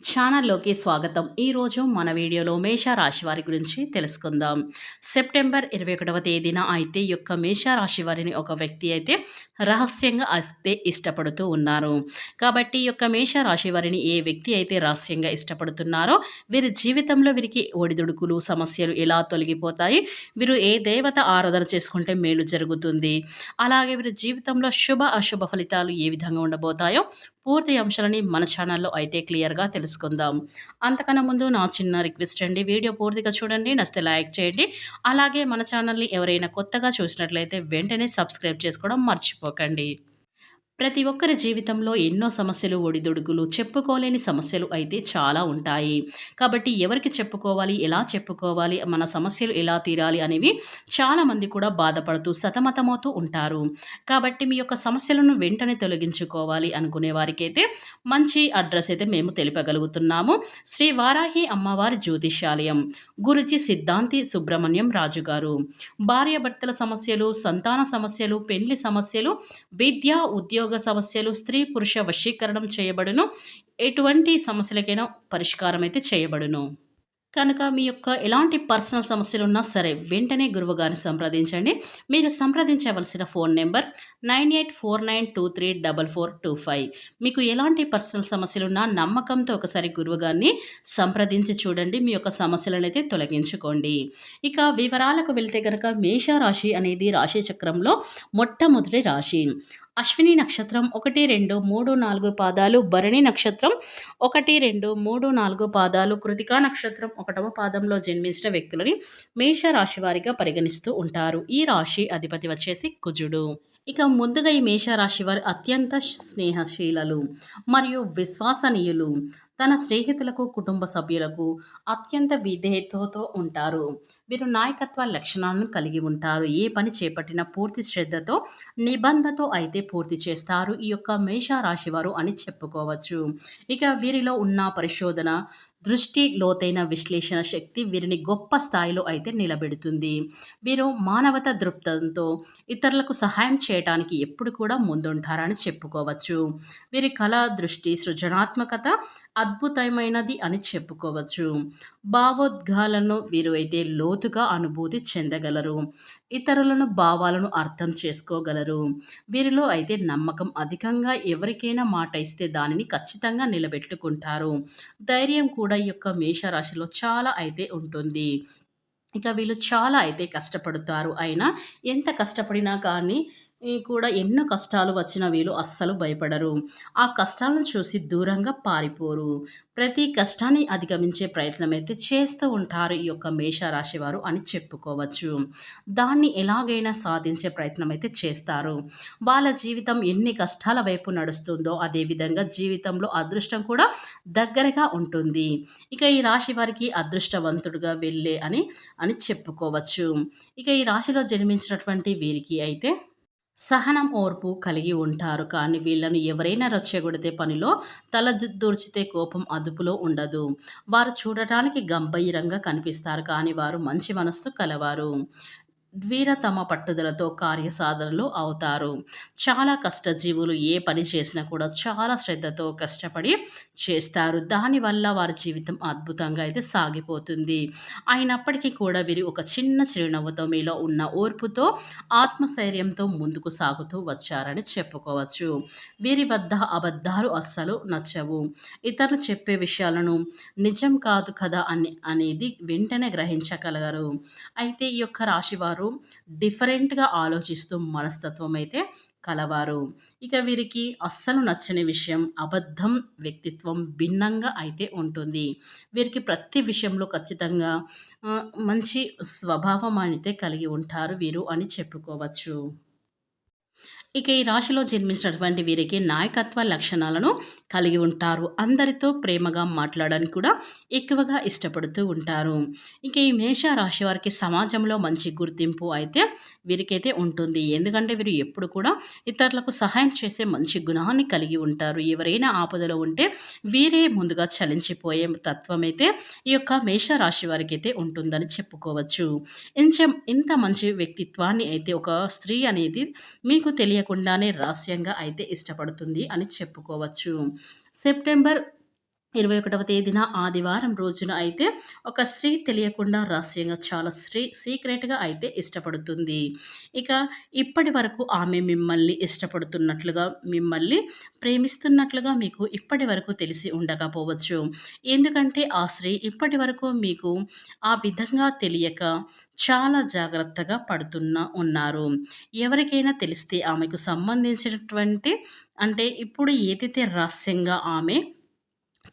ఛానల్లోకి స్వాగతం. ఈరోజు మన వీడియోలో మేష రాశి వారి గురించి తెలుసుకుందాం. సెప్టెంబర్ ఇరవై ఒకటవ తేదీన అయితే యొక్క మేష రాశి వారిని ఒక వ్యక్తి అయితే రహస్యంగా అయితే ఇష్టపడుతూ ఉన్నారు. కాబట్టి ఈ యొక్క మేష రాశి వారిని ఏ వ్యక్తి అయితే రహస్యంగా ఇష్టపడుతున్నారో వీరి జీవితంలో వీరికి ఒడిదుడుకులు సమస్యలు ఎలా తొలగిపోతాయి వీరు ఏ దేవత ఆరాధన చేసుకుంటే మేలు జరుగుతుంది అలాగే వీరి జీవితంలో శుభ అశుభ ఫలితాలు ఏ విధంగా ఉండబోతాయో పూర్తి అంశాలని మన ఛానల్లో అయితే క్లియర్గా తెలుసుకుందాం. అంతకన్నా ముందు నా చిన్న రిక్వెస్ట్ అండి. వీడియో పూర్తిగా చూడండి నచ్చితే లైక్ చేయండి. అలాగే మన ఛానల్ని ఎవరైనా కొత్తగా చూసినట్లయితే వెంటనే సబ్స్క్రైబ్ చేసుకోవడం మర్చిపోకండి. ప్రతి ఒక్కరి జీవితంలో ఎన్నో సమస్యలు ఒడిదొడుగులు చెప్పుకోలేని సమస్యలు అయితే చాలా ఉంటాయి. కాబట్టి ఎవరికి చెప్పుకోవాలి ఎలా చెప్పుకోవాలి మన సమస్యలు ఎలా తీరాలి అనేవి చాలామంది కూడా బాధపడుతూ సతమతమవుతూ ఉంటారు. కాబట్టి మీ యొక్క సమస్యలను వెంటనే తొలగించుకోవాలి అనుకునే వారికైతే మంచి అడ్రస్ అయితే మేము తెలిపగలుగుతున్నాము. శ్రీ వారాహి అమ్మవారి జ్యోతిషాలయం గురుజీ సిద్ధాంతి సుబ్రహ్మణ్యం రాజు గారు. భార్యాభర్తల సమస్యలు సంతాన సమస్యలు పెళ్ళి సమస్యలు విద్య ఉద్యోగ ఉద్యోగ సమస్యలు స్త్రీ పురుష వశీకరణం చేయబడును. ఎటువంటి సమస్యలకైనా పరిష్కారం అయితే చేయబడును. కనుక మీ యొక్క ఎలాంటి పర్సనల్ సమస్యలు ఉన్నా సరే వెంటనే గురువుగారిని సంప్రదించండి. మీరు సంప్రదించవలసిన phone number nine eight four nine two three double four two five. మీకు ఎలాంటి పర్సనల్ సమస్యలు ఉన్నా నమ్మకంతో ఒకసారి గురువుగారిని సంప్రదించి చూడండి. మీ యొక్క సమస్యలను అయితే తొలగించుకోండి. ఇక వివరాలకు వెళ్తే కనుక మేషరాశి అనేది రాశి చక్రంలో మొట్టమొదటి రాశి. అశ్విని నక్షత్రం ఒకటి రెండు మూడు నాలుగు పాదాలు భరణి నక్షత్రం ఒకటి రెండు మూడు నాలుగు పాదాలు కృతికా నక్షత్రం ఒకటవ పాదంలో జన్మించిన వ్యక్తులని మేష రాశి వారిగా పరిగణిస్తూ ఉంటారు. ఈ రాశి అధిపతి వచ్చేసి కుజుడు. ఇక ముందుగా ఈ మేషరాశి వారు అత్యంత స్నేహశీలలు మరియు విశ్వసనీయులు. తన స్నేహితులకు కుటుంబ సభ్యులకు అత్యంత విధేయతతో ఉంటారు. వీరు నాయకత్వ లక్షణాలను కలిగి ఉంటారు. ఏ పని చేపట్టిన పూర్తి శ్రద్ధతో నిబంధతో అయితే పూర్తి చేస్తారు. ఈ యొక్క మేషరాశి వారు అని చెప్పుకోవచ్చు. ఇక వీరిలో ఉన్న పరిశోధన దృష్టి లోతైన విశ్లేషణ శక్తి వీరిని గొప్ప స్థాయిలో అయితే నిలబెడుతుంది. వీరు మానవత దృక్పథంతో ఇతరులకు సహాయం చేయడానికి ఎప్పుడు కూడా ముందుంటారని చెప్పుకోవచ్చు. వీరి కళ దృష్టి సృజనాత్మకత అద్భుతమైనది అని చెప్పుకోవచ్చు. భావోద్గాలను వీరు అయితే లోతుగా అనుభూతి చెందగలరు. ఇతరులను భావాలను అర్థం చేసుకోగలరు. వీరిలో అయితే నమ్మకం అధికంగా ఎవరికైనా మాట ఇస్తే దానిని ఖచ్చితంగా నిలబెట్టుకుంటారు. ధైర్యం కూడా ఈ యొక్క మేషరాశిలో చాలా అయితే ఉంటుంది. ఇక వీళ్ళు చాలా అయితే కష్టపడతారు. అయినా ఎంత కష్టపడినా కానీ కూడా ఎన్నో కష్టాలు వచ్చిన వీళ్ళు అస్సలు భయపడరు. ఆ కష్టాలను చూసి దూరంగా పారిపోరు. ప్రతి కష్టాన్ని అధిగమించే ప్రయత్నం అయితే చేస్తూ ఉంటారు ఈ యొక్క మేషరాశి వారు అని చెప్పుకోవచ్చు. దాన్ని ఎలాగైనా సాధించే ప్రయత్నం అయితే చేస్తారు. వాళ్ళ జీవితం ఎన్ని కష్టాల వైపు నడుస్తుందో అదేవిధంగా జీవితంలో అదృష్టం కూడా దగ్గరగా ఉంటుంది. ఇక ఈ రాశి వారికి అదృష్టవంతుడుగా వెళ్ళే అని అని చెప్పుకోవచ్చు. ఇక ఈ రాశిలో జన్మించినటువంటి వీరికి అయితే సహనం ఓర్పు కలిగి ఉంటారు. కానీ వీళ్ళను ఎవరైనా రచ్చగొడితే పనిలో తల దూర్చితే కోపం అదుపులో ఉండదు. వారు చూడటానికి గంభీరంగా కనిపిస్తారు. కానీ వారు మంచి మనస్సు కలవారు. వీరతమ పట్టుదలతో కార్యసాధనలు అవుతారు. చాలా కష్టజీవులు ఏ పని చేసినా కూడా చాలా శ్రద్ధతో కష్టపడి చేస్తారు. దానివల్ల వారి జీవితం అద్భుతంగా అయితే సాగిపోతుంది. అయినప్పటికీ కూడా వీరు ఒక చిన్న చిరునవ్వుతో మీలో ఉన్న ఓర్పుతో ఆత్మశైర్యంతో ముందుకు సాగుతూ వచ్చారని చెప్పుకోవచ్చు. వీరి వద్ద అబద్ధాలు అస్సలు నచ్చవు. ఇతరులు చెప్పే విషయాలను నిజం కాదు కదా అని అనేది వెంటనే గ్రహించగలగరు అయితే ఈ యొక్క రాశివారు ఉంటారు డిఫరెంట్గా ఆలోచిస్తూ మనస్తత్వం అయితే కలవారు. ఇక వీరికి అస్సలు నచ్చని విషయం అబద్ధం వ్యక్తిత్వం భిన్నంగా అయితే ఉంటుంది. వీరికి ప్రతి విషయంలో ఖచ్చితంగా మంచి స్వభావం అయితే కలిగి ఉంటారు వీరు అని చెప్పుకోవచ్చు. ఇక ఈ రాశిలో జన్మించినటువంటి వీరికి నాయకత్వ లక్షణాలను కలిగి ఉంటారు. అందరితో ప్రేమగా మాట్లాడడానికి కూడా ఎక్కువగా ఇష్టపడుతూ ఉంటారు. ఇక ఈ మేష రాశి వారికి సమాజంలో మంచి గుర్తింపు అయితే వీరికైతే ఉంటుంది. ఎందుకంటే వీరు ఎప్పుడు కూడా ఇతరులకు సహాయం చేసే మంచి గుణాన్ని కలిగి ఉంటారు. ఎవరైనా ఆపదలో ఉంటే వీరే ముందుగా చలించిపోయే తత్వం అయితే ఈ యొక్క మేష రాశి వారికి అయితే ఉంటుందని చెప్పుకోవచ్చు. ఇంచం ఇంత మంచి వ్యక్తిత్వాన్ని అయితే ఒక స్త్రీ అనేది మీకు తెలియ తెలియకుండానే రహస్యంగా అయితే ఇష్టపడుతుంది అని చెప్పుకోవచ్చు. సెప్టెంబర్ ఇరవై ఒకటవ తేదీన ఆదివారం రోజున అయితే ఒక స్త్రీ తెలియకుండా రహస్యంగా చాలా స్త్రీ సీక్రెట్గా అయితే ఇష్టపడుతుంది. ఇక ఇప్పటి వరకు ఆమె మిమ్మల్ని ఇష్టపడుతున్నట్లుగా మిమ్మల్ని ప్రేమిస్తున్నట్లుగా మీకు ఇప్పటి వరకు తెలిసి ఉండకపోవచ్చు. ఎందుకంటే ఆ స్త్రీ ఇప్పటి వరకు మీకు ఆ విధంగా తెలియక చాలా జాగ్రత్తగా పడుతున్న ఉన్నారు. ఎవరికైనా తెలిస్తే ఆమెకు సంబంధించినటువంటి అంటే ఇప్పుడు ఏదైతే రహస్యంగా ఆమె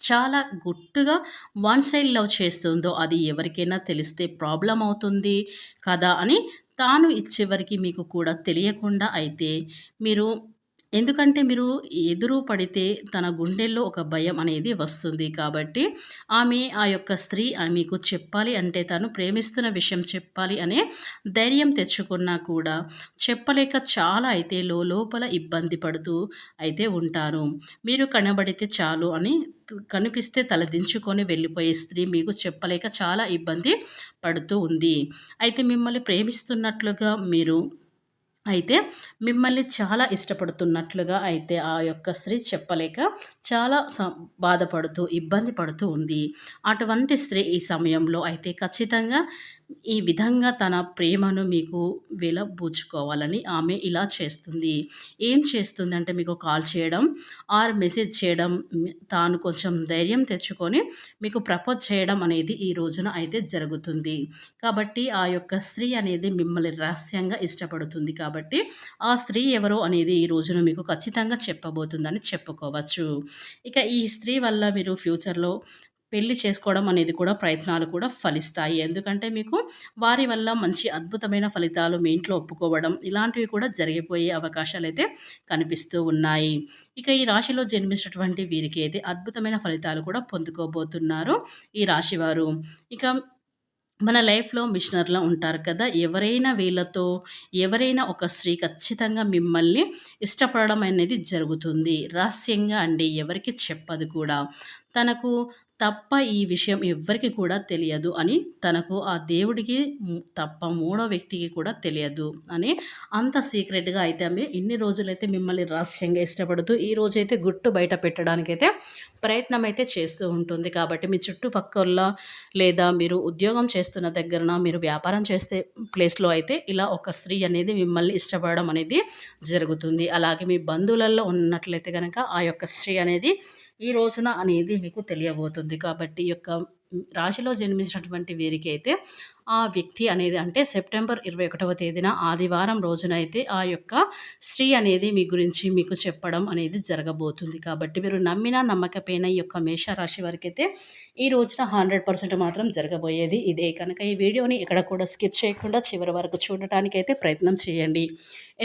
చాలా గుట్టుగా వన్ సైడ్ లవ్ చేస్తుందో అది ఎవరికైనా తెలిస్తే ప్రాబ్లం అవుతుంది కదా అని తాను ఇచ్చేవరికి మీకు కూడా తెలియకుండా అయితే మీరు ఎందుకంటే మీరు ఎదురు పడితే తన గుండెల్లో ఒక భయం అనేది వస్తుంది కాబట్టి ఆమె ఆ యొక్క స్త్రీ మీకు చెప్పాలి అంటే తను ప్రేమిస్తున్న విషయం చెప్పాలి అనే ధైర్యం తెచ్చుకున్నా కూడా చెప్పలేక చాలా అయితే లోపల ఇబ్బంది పడుతూ అయితే ఉంటారు. మీరు కనబడితే చాలు అని కనిపిస్తే తలదించుకొని వెళ్ళిపోయే స్త్రీ మీకు చెప్పలేక చాలా ఇబ్బంది పడుతూ ఉంది. అయితే మిమ్మల్ని ప్రేమిస్తున్నట్లుగా మీరు అయితే మిమ్మల్ని చాలా ఇష్టపడుతున్నట్లుగా అయితే ఆ యొక్క స్త్రీ చెప్పలేక చాలా బాధపడుతూ ఇబ్బంది పడుతూ ఉంది. అటువంటి స్త్రీ ఈ సమయంలో అయితే ఖచ్చితంగా ఈ విధంగా తన ప్రేమను మీకు వెలబూచుకోవాలని ఆమె ఇలా చేస్తుంది. ఏం చేస్తుంది అంటే మీకు కాల్ చేయడం ఆర్ మెసేజ్ చేయడం తాను కొంచెం ధైర్యం తెచ్చుకొని మీకు ప్రపోజ్ చేయడం అనేది ఈ రోజున అయితే జరుగుతుంది. కాబట్టి ఆ యొక్క స్త్రీ అనేది మిమ్మల్ని రహస్యంగా ఇష్టపడుతుంది కాబట్టి ఆ స్త్రీ ఎవరో అనేది ఈ రోజున మీకు ఖచ్చితంగా చెప్పబోతుందని చెప్పుకోవచ్చు. ఇక ఈ స్త్రీ వల్ల మీరు ఫ్యూచర్లో పెళ్ళి చేసుకోవడం అనేది కూడా ప్రయత్నాలు కూడా ఫలిస్తాయి. ఎందుకంటే మీకు వారి వల్ల మంచి అద్భుతమైన ఫలితాలు మీ ఇంట్లో ఒప్పుకోవడం ఇలాంటివి కూడా జరిగిపోయే అవకాశాలు అయితే కనిపిస్తూ ఉన్నాయి. ఇక ఈ రాశిలో జన్మించినటువంటి వీరికి అయితే అద్భుతమైన ఫలితాలు కూడా పొందుకోబోతున్నారు ఈ రాశివారు. ఇక మన లైఫ్లో మిషనర్లా ఉంటారు కదా ఎవరైనా వీళ్ళతో ఎవరైనా ఒక స్త్రీ ఖచ్చితంగా మిమ్మల్ని ఇష్టపడడం అనేది జరుగుతుంది. రహస్యంగా అండి ఎవరికి చెప్పదు కూడా. తనకు తప్ప ఈ విషయం ఎవ్వరికి కూడా తెలియదు అని తనకు ఆ దేవుడికి తప్ప మూడో వ్యక్తికి కూడా తెలియదు అని అంత సీక్రెట్గా అయితే ఆమె ఇన్ని రోజులైతే మిమ్మల్ని రహస్యంగా ఇష్టపడుతూ ఈ రోజైతే గుట్టు బయట పెట్టడానికైతే ప్రయత్నం అయితే చేస్తూ ఉంటుంది. కాబట్టి మీ చుట్టుపక్కల లేదా మీరు ఉద్యోగం చేస్తున్న దగ్గరన మీరు వ్యాపారం చేసే ప్లేస్లో అయితే ఇలా ఒక స్త్రీ అనేది మిమ్మల్ని ఇష్టపడడం అనేది జరుగుతుంది. అలాగే మీ బంధువులలో ఉన్నట్లయితే కనుక ఆ యొక్క స్త్రీ అనేది ఈ రోజున అనేది మీకు తెలియబోతుంది కాబట్టి యొక్క రాశిలో జన్మించినటువంటి వీరికి అయితే ఆ వ్యక్తి అనేది అంటే సెప్టెంబర్ ఇరవై ఒకటవ తేదీన ఆదివారం రోజున అయితే ఆ యొక్క స్త్రీ అనేది మీ గురించి మీకు చెప్పడం అనేది జరగబోతుంది. కాబట్టి మీరు నమ్మిన నమ్మకపోయినా ఈ యొక్క మేషరాశి వారికి అయితే ఈ రోజున హండ్రెడ్ పర్సెంట్ మాత్రం జరగబోయేది ఇదే. కనుక ఈ వీడియోని ఇక్కడ కూడా స్కిప్ చేయకుండా చివరి వరకు చూడటానికి అయితే ప్రయత్నం చేయండి.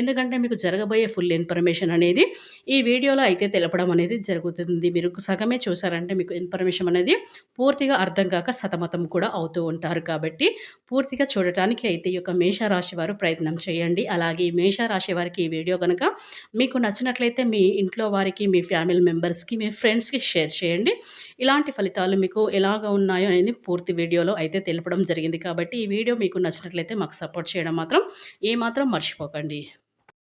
ఎందుకంటే మీకు జరగబోయే ఫుల్ ఇన్ఫర్మేషన్ అనేది ఈ వీడియోలో అయితే తెలపడం అనేది జరుగుతుంది. మీరు సగమే చూసారంటే మీకు ఇన్ఫర్మేషన్ అనేది పూర్తిగా అర్థం అర్థం కాక సతమతం కూడా అవుతూ ఉంటారు కాబట్టి పూర్తిగా చూడటానికి అయితే ఈ యొక్క మేషరాశి వారు ప్రయత్నం చేయండి. అలాగే ఈ మేషరాశి వారికి ఈ వీడియో కనుక మీకు నచ్చినట్లయితే మీ ఇంట్లో వారికి మీ ఫ్యామిలీ మెంబర్స్కి మీ ఫ్రెండ్స్కి షేర్ చేయండి. ఇలాంటి ఫలితాలు మీకు ఎలాగ ఉన్నాయో అనేది పూర్తి వీడియోలో అయితే తెలపడం జరిగింది కాబట్టి ఈ వీడియో మీకు నచ్చినట్లయితే మాకు సపోర్ట్ చేయడం మాత్రం ఏమాత్రం మర్చిపోకండి.